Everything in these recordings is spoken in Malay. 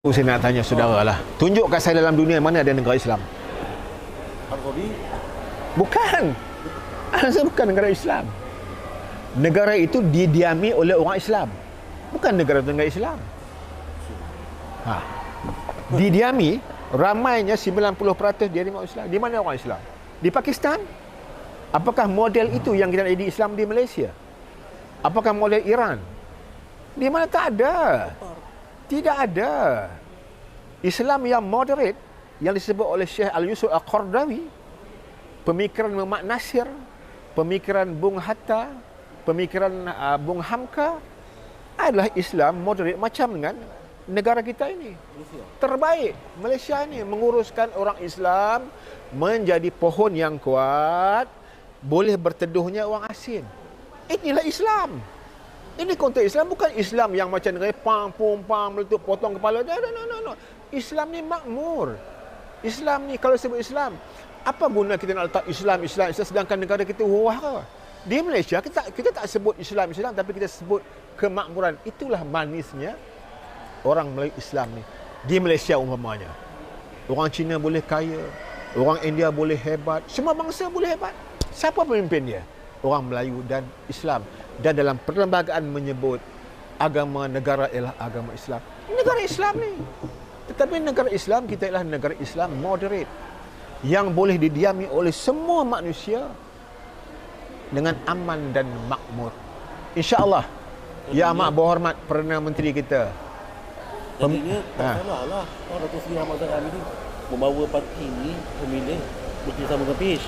Saya nak tanya saudara lah. Tunjuk kat saya dalam dunia mana ada negara Islam. Arab Saudi Bukan. Saya bukan negara Islam. Negara itu didiami oleh orang Islam. Bukan negara-negara Islam. Ha. Didiami ramainya 90% dia orang Islam. Di mana orang Islam? Di Pakistan? Apakah model itu yang kita ada di Islam di Malaysia? Apakah model Iran? Di mana tak ada. Tidak ada. Islam yang moderate yang disebut oleh Syekh Al-Yusuf Al-Qardawi, pemikiran Muhammad Nasir, pemikiran Bung Hatta, pemikiran uh, Bung Hamka adalah Islam moderate macam dengan negara kita ini. Terbaik Malaysia ini menguruskan orang Islam menjadi pohon yang kuat, boleh berteduhnya orang asing. Inilah Islam. Ini konteks Islam bukan Islam yang macam negara pam pum pam meletup potong kepala. No, no, no, no. Islam ni makmur. Islam ni kalau sebut Islam, apa guna kita nak letak Islam Islam, Islam sedangkan negara kita wah ke? Di Malaysia kita tak, kita tak sebut Islam Islam tapi kita sebut kemakmuran. Itulah manisnya orang Melayu Islam ni di Malaysia umpamanya. Orang Cina boleh kaya, orang India boleh hebat, semua bangsa boleh hebat. Siapa pemimpin dia? Orang Melayu dan Islam. Dan dalam perlembagaan menyebut agama negara ialah agama Islam. Negara Islam ni. Tetapi negara Islam kita ialah negara Islam moderate yang boleh didiami oleh semua manusia dengan aman dan makmur. Insya-Allah. Ya amat berhormat Perdana Menteri kita. Jadinya tak Ha. salah lah oh, Datuk Seri Ahmad Zahid Hamidi membawa parti ini pemilih bekerjasama dengan PH.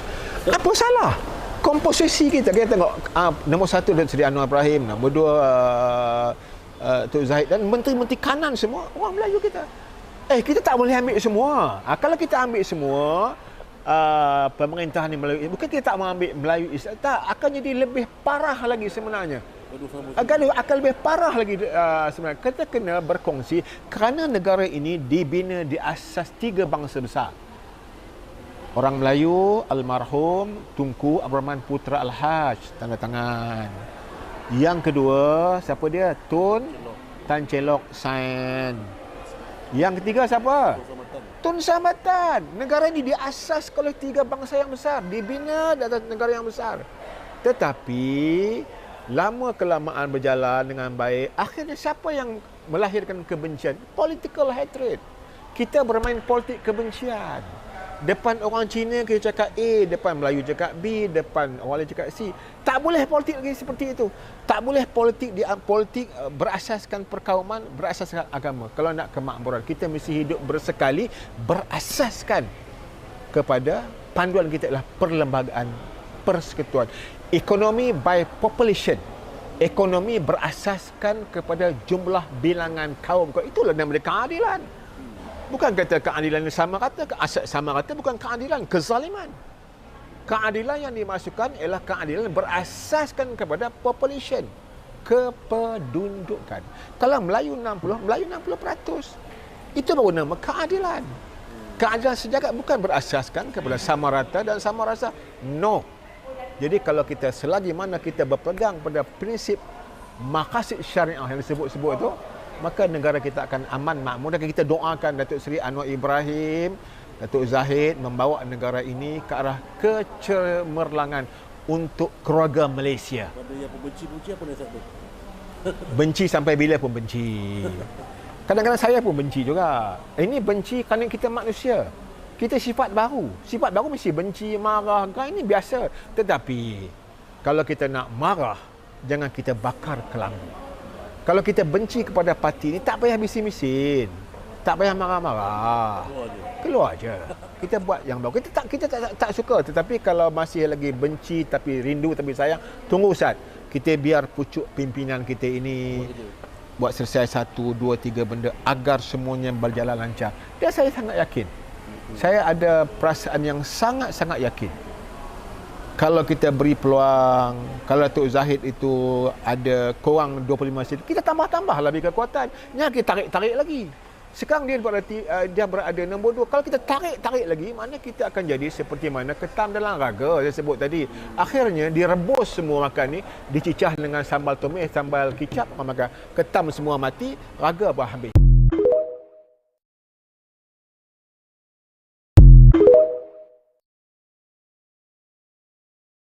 Apa salah? Komposisi kita kita tengok uh, nombor satu Datuk Seri Anwar Ibrahim, nombor dua uh, uh, Tok Zahid dan menteri-menteri kanan semua orang Melayu kita. Eh kita tak boleh ambil semua. Uh, kalau kita ambil semua uh, pemerintahan ni Melayu, bukan kita tak mau ambil Melayu Islam, tak akan jadi lebih parah lagi sebenarnya. Akan, akan lebih parah lagi uh, sebenarnya. Kita kena berkongsi kerana negara ini dibina di asas tiga bangsa besar. Orang Melayu, almarhum Tunku Abdul Rahman Putra Al-Haj, tanda tangan. Yang kedua, siapa dia? Tun Tan Celok Sain. Yang ketiga siapa? Tun Samatan. Negara ini diasas oleh tiga bangsa yang besar. Dibina di atas negara yang besar. Tetapi lama kelamaan berjalan dengan baik, akhirnya siapa yang melahirkan kebencian? Political hatred. Kita bermain politik kebencian. Depan orang Cina kita cakap A, depan Melayu cakap B, depan orang lain cakap C. Tak boleh politik lagi seperti itu. Tak boleh politik di politik uh, berasaskan perkauman, berasaskan agama. Kalau nak kemakmuran, kita mesti hidup bersekali berasaskan kepada panduan kita adalah perlembagaan persekutuan. Ekonomi by population. Ekonomi berasaskan kepada jumlah bilangan kaum. Itulah nama dia keadilan. Bukan kata keadilan yang sama kata, keasas sama kata bukan keadilan, kezaliman. Keadilan yang dimasukkan ialah keadilan berasaskan kepada population, kependudukan. Kalau Melayu 60, Melayu 60%. Itu baru nama keadilan. Keadilan sejagat bukan berasaskan kepada sama rata dan sama rasa. No. Jadi kalau kita selagi mana kita berpegang pada prinsip maqasid syariah yang disebut-sebut itu, maka negara kita akan aman makmur dan kita doakan Datuk Seri Anwar Ibrahim, Datuk Zahid membawa negara ini ke arah kecemerlangan untuk keluarga Malaysia. Pada yang pembenci-benci apa nasihat tu? Benci sampai bila pun benci. Kadang-kadang saya pun benci juga. Ini benci kerana kita manusia. Kita sifat baru. Sifat baru mesti benci, marah. Kan ini biasa. Tetapi kalau kita nak marah, jangan kita bakar kelambu. Kalau kita benci kepada parti ini, tak payah bising-bising. Tak payah marah-marah. Keluar je. Aja. Kita buat yang baru. Kita tak kita tak, tak, tak suka tetapi kalau masih lagi benci tapi rindu tapi sayang, tunggu Ustaz. Kita biar pucuk pimpinan kita ini buat selesai satu, dua, tiga benda agar semuanya berjalan lancar. Dan saya sangat yakin. Saya ada perasaan yang sangat-sangat yakin. Kalau kita beri peluang, kalau Tok Zahid itu ada kurang 25 sen, kita tambah-tambah lebih kekuatan. Jangan kita tarik-tarik lagi. Sekarang dia berada, uh, dia berada nombor dua. Kalau kita tarik-tarik lagi, mana kita akan jadi seperti mana ketam dalam raga saya sebut tadi. Akhirnya direbus semua makan ni, dicicah dengan sambal tumis, sambal kicap, makan. Ketam semua mati, raga pun habis.